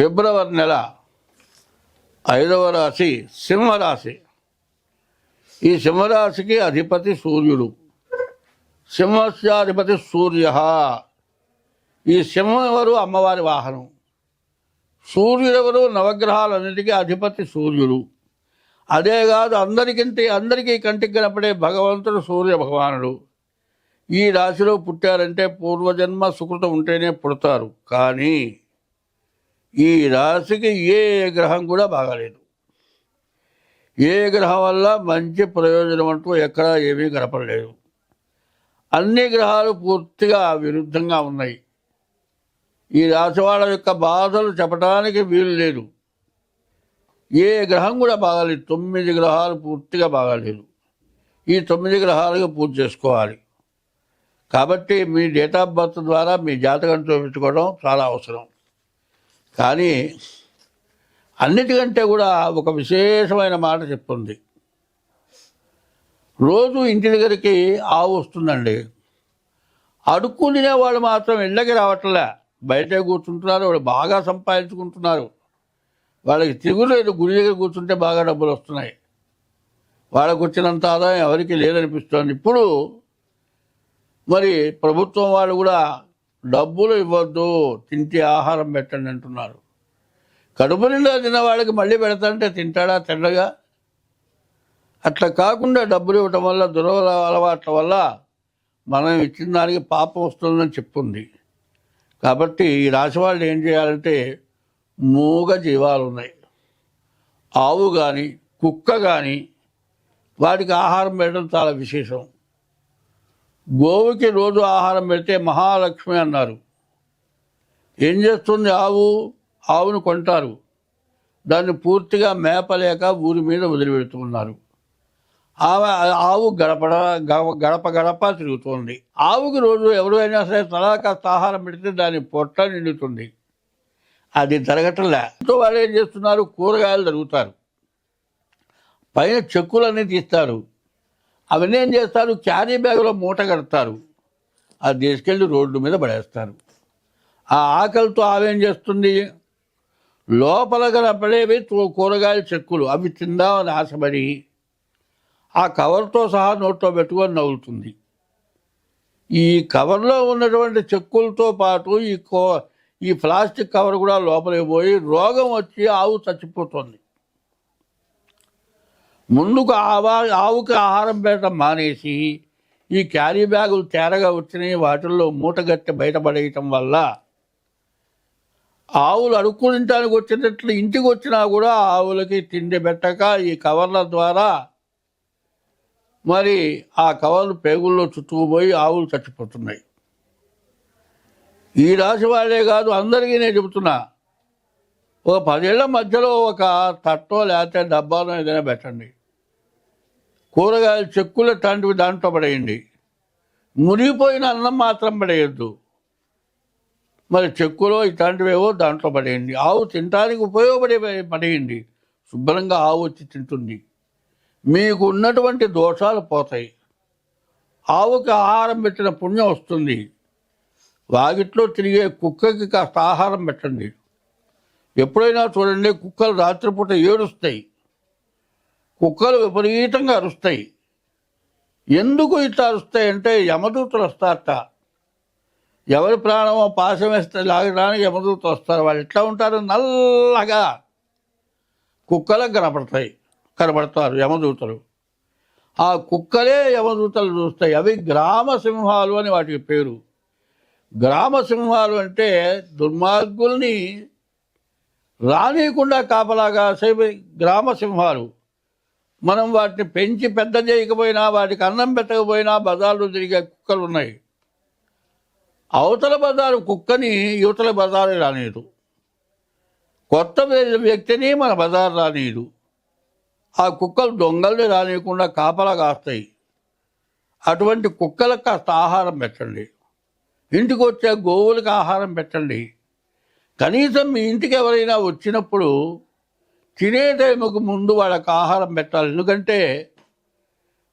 ఫిబ్రవరి నెల ఐదవ రాశి సింహరాశి. ఈ సింహరాశికి అధిపతి సూర్యుడు. సింహస్యాధిపతి సూర్య. ఈ సింహం ఎవరు? అమ్మవారి వాహనం. సూర్యుడెవరు? నవగ్రహాలన్నిటికీ అధిపతి సూర్యుడు. అదే కాదు అందరికింటి అందరికీ కంటికి కనపడే భగవంతుడు సూర్య భగవానుడు. ఈ రాశిలో పుట్టారంటే పూర్వజన్మ సుకృతం ఉంటేనే పుడతారు. కానీ ఈ రాశికి ఏ గ్రహం కూడా బాగాలేదు. ఏ గ్రహం వల్ల మంచి ప్రయోజనం అంటూ ఎక్కడా ఏమీ కనపడలేదు. అన్ని గ్రహాలు పూర్తిగా విరుద్ధంగా ఉన్నాయి. ఈ రాశి వాళ్ళ యొక్క బాధలు చెప్పడానికి వీలు లేదు. ఏ గ్రహం కూడా బాగాలేదు. తొమ్మిది గ్రహాలు పూర్తిగా బాగాలేదు. ఈ తొమ్మిది గ్రహాలకు పూజ చేసుకోవాలి. కాబట్టి మీ డేట్ ఆఫ్ బర్త్ ద్వారా మీ జాతకం చూపించుకోవడం చాలా అవసరం. కానీ అన్నిటికంటే కూడా ఒక విశేషమైన మాట చెప్తుంది. రోజు ఇంటి దగ్గరికి ఆవు వస్తుందండి. అడుక్కు తినేవాళ్ళు మాత్రం ఇళ్ళకి రావట్లే. బయటే కూర్చుంటున్నారు వాళ్ళు బాగా సంపాదించుకుంటున్నారు. వాళ్ళకి తిరుగులేదు గురి దగ్గర కూర్చుంటే బాగా డబ్బులు వస్తున్నాయి. వాళ్ళకు వచ్చినంత ఆదాయం ఎవరికి లేదనిపిస్తుంది. ఇప్పుడు మరి ప్రభుత్వం వాళ్ళు కూడా డబ్బులు ఇవ్వద్దు తింటే ఆహారం పెట్టండి అంటున్నారు. కడుపు నిండా తినవాడికి మళ్ళీ పెడతాంటే తింటాడా తిండగా అట్లా కాకుండా డబ్బులు ఇవ్వటం వల్ల దురవ అలవాట్ల వల్ల మనం ఇచ్చిన దానికి పాపం వస్తుందని చెప్పుంది. కాబట్టి ఈ రాశి వాళ్ళు ఏం చేయాలంటే మూగ జీవాలు ఉన్నాయి. ఆవు కానీ కుక్క కానీ వాటికి ఆహారం పెట్టడం చాలా విశేషం. గోవుకి రోజు ఆహారం పెడితే మహాలక్ష్మి అన్నారు. ఏం చేస్తుంది ఆవు? ఆవును కొంటారు. దాన్ని పూర్తిగా మేపలేక ఊరి మీద వదిలిపెడుతున్నారు. ఆమె ఆవు గడప గడప గడప గడప తిరుగుతుంది. ఆవుకి రోజు ఎవరైనా సరే తలా కాస్త ఆహారం పెడితే దాని పొట్ట నిండుతుంది. అది జరగటంలే. వాళ్ళు ఏం చేస్తున్నారు? కూరగాయలు జరుగుతారు పైన చెక్కులన్నీ తీస్తారు. అవన్నీ ఏం చేస్తారు? క్యారీ బ్యాగ్లో మూట కడతారు. అది తీసుకెళ్ళి రోడ్డు మీద పడేస్తారు. ఆ ఆకలితో ఆవేం చేస్తుంది? లోపల కనపడేవి పడేవి కూరగాయల చెక్కులు అవి తిందామని ఆశపడి ఆ కవర్తో సహా నోట్లో పెట్టుకొని నవ్వుతుంది. ఈ కవర్లో ఉన్నటువంటి చెక్కులతో పాటు ఈ కో ఈ ప్లాస్టిక్ కవర్ కూడా లోపలికి పోయి రోగం వచ్చి ఆవు చచ్చిపోతుంది. ముందుకు ఆవా ఆవుకి ఆహారం పెట్టడం మానేసి ఈ క్యారీ బ్యాగులు తేరగా వచ్చినాయి వాటిల్లో మూటగట్టి బయటపడేయటం వల్ల ఆవులు అడుక్కుంటానికి వచ్చినట్లు ఇంటికి వచ్చినా కూడా ఆవులకి తిండి పెట్టక ఈ కవర్ల ద్వారా మరి ఆ కవర్లు పేగుల్లో చుట్టుకుపోయి ఆవులు చచ్చిపోతున్నాయి. ఈ రాశి వాళ్ళే కాదు అందరికీ నేను చెబుతున్నా ఒక పదేళ్ళ మధ్యలో ఒక తట్టో లేకపోతే డబ్బాలో ఏదైనా పెట్టండి. కూరగాయలు చెక్కులు లాంటివి దాంట్లో పడేయండి. మునిగిపోయిన అన్నం మాత్రం పడేయద్దు. మరి చెక్కులో ఇట్లాంటివేవో దాంట్లో పడేయండి. ఆవు తినడానికి ఉపయోగపడే పడేయండి. శుభ్రంగా ఆవు వచ్చి తింటుంది. మీకు ఉన్నటువంటి దోషాలు పోతాయి. ఆవుకి ఆహారం పెట్టిన పుణ్యం వస్తుంది. వాగిట్లో తిరిగే కుక్కకి కాస్త ఆహారం పెట్టండి. ఎప్పుడైనా చూడండి కుక్కలు రాత్రిపూట ఏడుస్తాయి. కుక్కలు విపరీతంగా అరుస్తాయి. ఎందుకు ఇట్లా అరుస్తాయి అంటే యమదూతలు వస్తారట. ఎవరి ప్రాణమో పాశం వేస్తే లాగడానికి యమదూతలు వస్తారు. వాళ్ళు ఎట్లా ఉంటారు? నల్లగా కుక్కలకు కనపడతాయి. కనపడతారు యమదూతలు. ఆ కుక్కలే యమదూతలు చూస్తాయి. అవి గ్రామ సింహాలు అని వాటికి పేరు. గ్రామ సింహాలు అంటే దుర్మార్గుల్ని రానియకుండా కాపలాగా సేవ గ్రామ సింహాలు మనం వాటిని పెంచి పెద్ద చేయకపోయినా వాటికి అన్నం పెట్టకపోయినా బజార్లు తిరిగే కుక్కలు ఉన్నాయి అవతల బజారు కుక్కని యువతల బజారు రానీయదు. కొత్త వ్యక్తిని మన బజారు రానీయదు. ఆ కుక్కలు దొంగల్ని రానియకుండా కాపలా కాస్తాయి. అటువంటి కుక్కలకు కాస్త ఆహారం పెట్టండి. ఇంటికి వచ్చే గోవులకు ఆహారం పెట్టండి. కనీసం మీ ఇంటికి ఎవరైనా వచ్చినప్పుడు తినే టైంకు ముందు వాళ్ళకి ఆహారం పెట్టాలి. ఎందుకంటే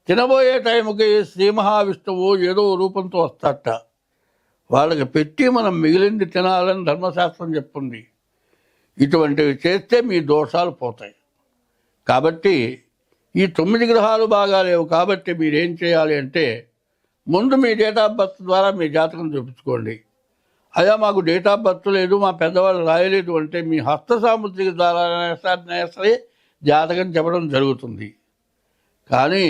తినబోయే టైంకి శ్రీ మహావిష్ణువు ఏదో రూపంతో వస్తాట వాళ్ళకి పెట్టి మనం మిగిలింది తినాలని ధర్మశాస్త్రం చెప్తుంది. ఇటువంటివి చేస్తే మీ దోషాలు పోతాయి. కాబట్టి ఈ తొమ్మిది గ్రహాలు బాగాలేవు కాబట్టి మీరేం చేయాలి అంటే ముందు మీ డేట్ ఆఫ్ బర్త్ ద్వారా మీ జాతకం చూపించుకోండి. అయ్యా మాకు డేట్ ఆఫ్ బర్త్ లేదు మా పెద్దవాళ్ళు రాయలేదు అంటే మీ హస్త సాముద్రిక ద్వారా సరే జాతకం చెప్పడం జరుగుతుంది. కానీ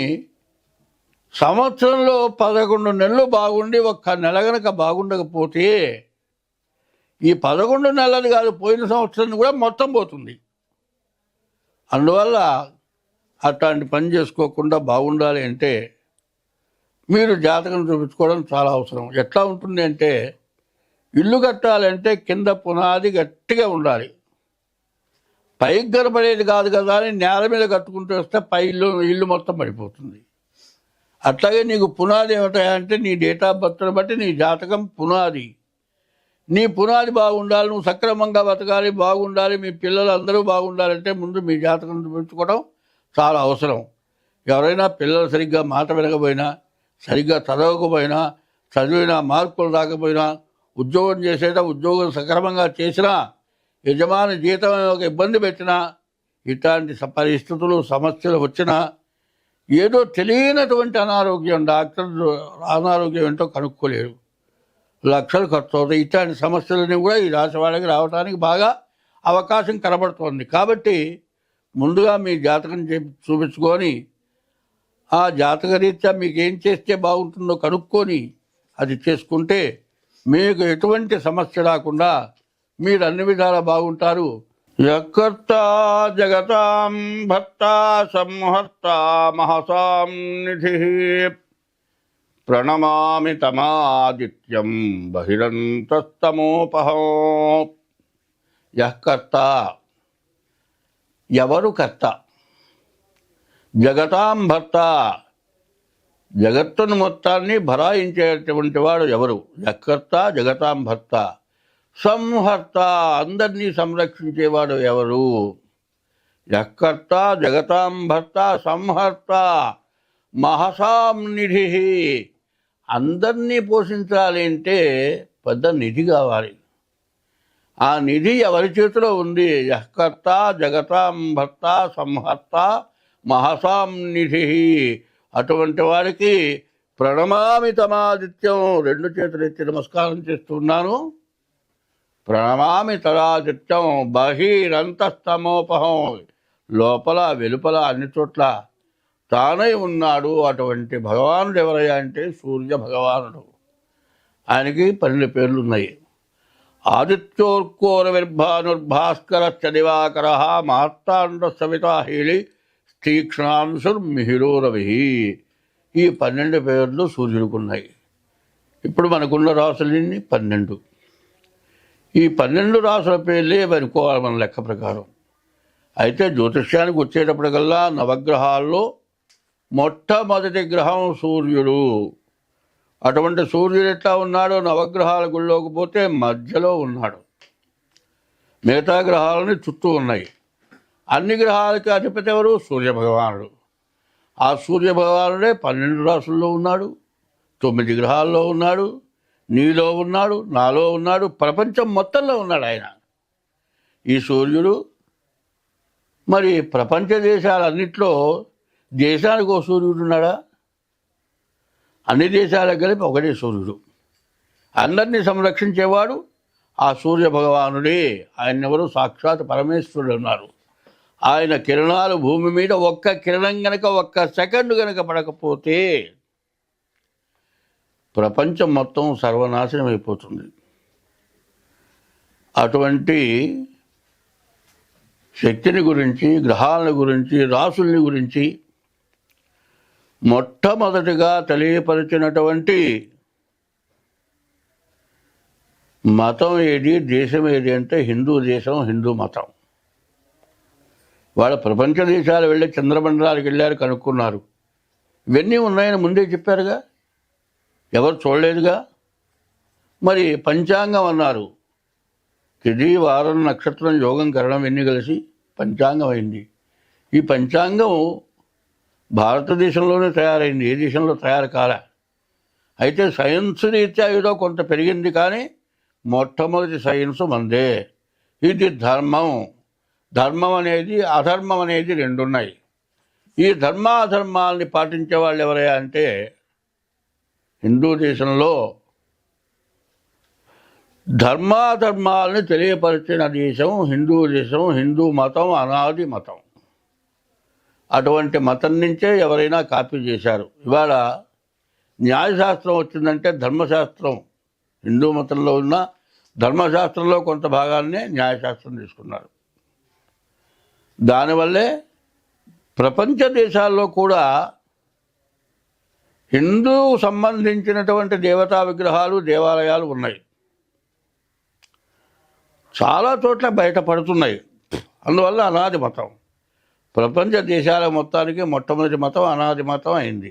సంవత్సరంలో పదకొండు నెలలు బాగుండి ఒక్క నెల గనక బాగుండకపోతే ఈ పదకొండు నెలలు కాదు పోయిన సంవత్సరం కూడా మొత్తం పోతుంది. అందువల్ల అట్లాంటి పని చేసుకోకుండా బాగుండాలి అంటే మీరు జాతకం చూపించుకోవడం చాలా అవసరం. ఎట్లా ఉంటుంది అంటే ఇల్లు కట్టాలంటే కింద పునాది గట్టిగా ఉండాలి. పైకి కనపడేది కాదు కదా అని నేల మీద కట్టుకుంటూ వస్తే పై ఇల్లు ఇల్లు మొత్తం పడిపోతుంది. అట్లాగే నీకు పునాది ఏమిటాయంటే నీ డేట్ ఆఫ్ బర్త్ని బట్టి నీ జాతకం పునాది. నీ పునాది బాగుండాలి నువ్వు సక్రమంగా బతకాలి బాగుండాలి మీ పిల్లలు అందరూ బాగుండాలంటే ముందు మీ జాతకం చూపించుకోవడం చాలా అవసరం. ఎవరైనా పిల్లలు సరిగ్గా మాట వినకపోయినా సరిగ్గా చదవకపోయినా చదివిన మార్కులు రాకపోయినా ఉద్యోగం చేసేట ఉద్యోగం సక్రమంగా చేసినా యజమాని జీతం ఒక ఇబ్బంది పెట్టినా ఇట్లాంటి పరిస్థితులు సమస్యలు వచ్చినా ఏదో తెలియనటువంటి అనారోగ్యం డాక్టర్ అనారోగ్యం ఏంటో కనుక్కోలేరు. లక్షలు ఖర్చు అవుతాయి. ఇట్లాంటి సమస్యలని కూడా ఈ రాశి వాళ్ళకి రావడానికి బాగా అవకాశం కనబడుతోంది. కాబట్టి ముందుగా మీ జాతకం చూపించుకొని ఆ జాతకరీత్యా మీకు ఏం చేస్తే బాగుంటుందో కనుక్కొని అది చేసుకుంటే మీకు ఎటువంటి సమస్య రాకుండా మీరు అన్ని విధాలా బాగుంటారు. యకర్త జగతాం భర్త సంహర్త మహసాం నిధి ప్రణమామి తమాదిత్యం బహిరంతస్తమోపహం. యకర్త ఎవరు కర్త? జగతాం భర్త జగత్తును మొత్తాన్ని భరాయించేటువంటి వాడు ఎవరు? జకర్త జగతాంభర్త. సంహర్త అందరినీ సంరక్షించేవాడు ఎవరు? జకర్త జగతాంభర్త సంహర్త. మహసాం నిధి. అందరినీ పోషించాలి అంటే పెద్ద నిధి కావాలి. ఆ నిధి ఎవరి చేతిలో ఉంది? యకర్త జగతాం భర్త సంహర్త మహసాం నిధి. అటువంటి వారికి ప్రణమామి తమాదిత్యం రెండు చేతులు ఎత్తి నమస్కారం చేస్తున్నాను. ప్రణమామి తదాదిత్యం బహిరంతస్తమోపహం లోపల వెలుపల అన్ని చోట్ల తానై ఉన్నాడు అటువంటి భగవానుడు ఎవరయ్యా అంటే సూర్య భగవానుడు. ఆయనకి పన్నెండు పేర్లు ఉన్నాయి ఆదిత్యోర్కోర విర్భానుర్భాస్కర చదివాకర మార్తాండ సవితా హీలి తీక్ష్ణాంశుర్మిహిరోరవి ఈ పన్నెండు పేర్లు సూర్యుడికి ఉన్నాయి ఇప్పుడు మనకున్న రాసులన్నీ? పన్నెండు. ఈ పన్నెండు రాసుల పేర్లే అనుకోవాలి మన లెక్క ప్రకారం. అయితే జ్యోతిష్యానికి వచ్చేటప్పటికల్లా నవగ్రహాల్లో మొట్టమొదటి గ్రహం సూర్యుడు. అటువంటి సూర్యుడు ఎట్లా ఉన్నాడో నవగ్రహాల గుళ్ళోకి పోతే మధ్యలో ఉన్నాడు. మిగతా గ్రహాలని చుట్టూ ఉన్నాయి. అన్ని గ్రహాలకి అధిపతి ఎవరు? సూర్య భగవానుడు ఆ సూర్య భగవానుడే పన్నెండు రాసుల్లో ఉన్నాడు తొమ్మిది గ్రహాల్లో ఉన్నాడు నీలో ఉన్నాడు నాలో ఉన్నాడు ప్రపంచం మొత్తంలో ఉన్నాడు ఆయన. ఈ సూర్యుడు మరి ప్రపంచ దేశాలన్నింటిలో దేశానికి ఒక సూర్యుడు ఉన్నాడా? అన్ని దేశాలకు కలిపి ఒకటే సూర్యుడు. అందరినీ సంరక్షించేవాడు ఆ సూర్య భగవానుడే ఆయన ఎవరు సాక్షాత్ పరమేశ్వరుడు ఉన్నారు ఆయన కిరణాలు భూమి మీద ఒక్క కిరణం గనక ఒక్క సెకండ్ గనక పడకపోతే ప్రపంచం మొత్తం సర్వనాశనం అయిపోతుంది. అటువంటి శక్తిని గురించి గ్రహాల గురించి రాసుల్ని గురించి మొట్టమొదటిగా తెలియపరిచినటువంటి మతం ఏది దేశం ఏది అంటే హిందూ దేశం హిందూ మతం. వాళ్ళ ప్రపంచ దేశాలు వెళ్ళి చంద్రమండలాలకు వెళ్ళారు కనుక్కున్నారు. ఇవన్నీ ఉన్నాయని ముందే చెప్పారుగా? ఎవరు చూడలేదుగా? మరి పంచాంగం అన్నారు. తిది వారం నక్షత్రం యోగం కరణం ఇన్ని కలిసి పంచాంగం అయింది. ఈ పంచాంగం భారతదేశంలోనే తయారైంది ఏ దేశంలో తయారు కాలే. అయితే సైన్స్ రీత్యా ఏదో కొంత పెరిగింది కానీ మొట్టమొదటి సైన్స్ మందే. ఇది ధర్మం. ధర్మం అనేది అధర్మం అనేది రెండు ఉన్నాయి ఈ ధర్మాధర్మాల్ని పాటించే వాళ్ళు ఎవరయ్యా అంటే హిందూ దేశంలో ధర్మాధర్మాలని తెలియపరిచిన దేశం హిందూ దేశం హిందూ మతం అనాది మతం. అటువంటి మతం నుంచే ఎవరైనా కాపీ చేశారు. ఇవాళ న్యాయశాస్త్రం వచ్చిందంటే ధర్మశాస్త్రం. హిందూ మతంలో ఉన్న ధర్మశాస్త్రంలో కొంత భాగాన్నే న్యాయశాస్త్రం తీసుకున్నారు. దానివల్లే ప్రపంచ దేశాల్లో కూడా హిందూ సంబంధించినటువంటి దేవతా విగ్రహాలు దేవాలయాలు ఉన్నాయి. చాలా చోట్ల బయటపడుతున్నాయి. అందువల్ల అనాది మతం. ప్రపంచ దేశాల మొత్తానికి మొట్టమొదటి మతం అనాది మతం అయింది.